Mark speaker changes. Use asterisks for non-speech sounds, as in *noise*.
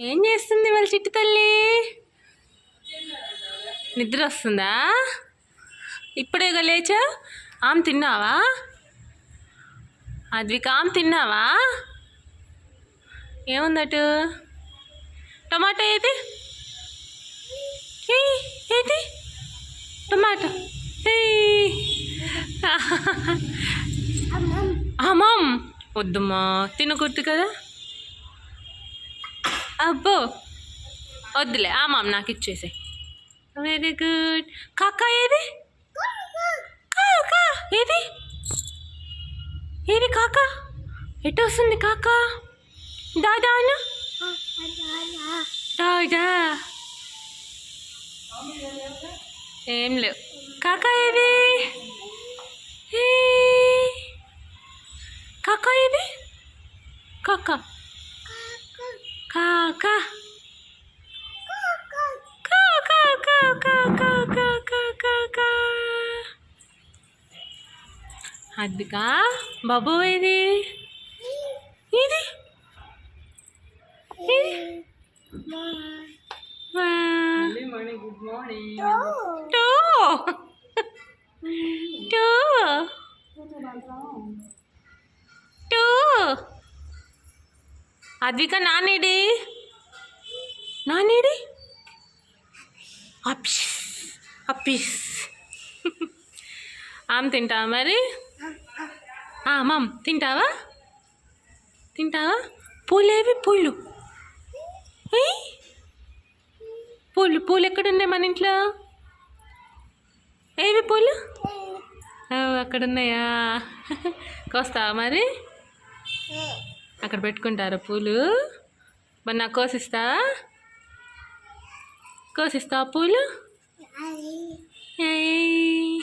Speaker 1: ఏం చేస్తుంది వాళ్ళ చిట్టు తల్లి? నిద్ర వస్తుందా? ఇప్పుడే లేచా? ఆమె తిన్నావా? అద్విక ఆమె తిన్నావా? ఏముందటు? టమాటా ఏది? ఏది? టమాటా. ఏయ్. *laughs* అమ్మం వద్దమ్మా తినకూడదు కదా? అబ్బో! వద్దులే ఆ మామ్ నాకు ఇచ్చేసే వెరీ గుడ్ కాకా ఏది? కాకా ఏది? ఏది కాకా? ఎటు వస్తుంది కాకా? దాదా అను? దాదా. ఏం లేవు. కాకా ఏది? ఏ, కాకా ఏది? కాకా. अद्विका बाबू अदिका नानी నానేడి అప్ష్ అప్పిస్ ఆమె తింటావా మరి ఆ, తింటావా తింటావా పూలేవి పూలు పూలు పూలు ఎక్కడున్నాయి మన ఇంట్లో ఏవి పూలు అక్కడ ఉన్నాయా కోస్తావా మరి అక్కడ పెట్టుకుంటారా పూలు మరి నాకు Cos está Apolo? Ahí. Ahí.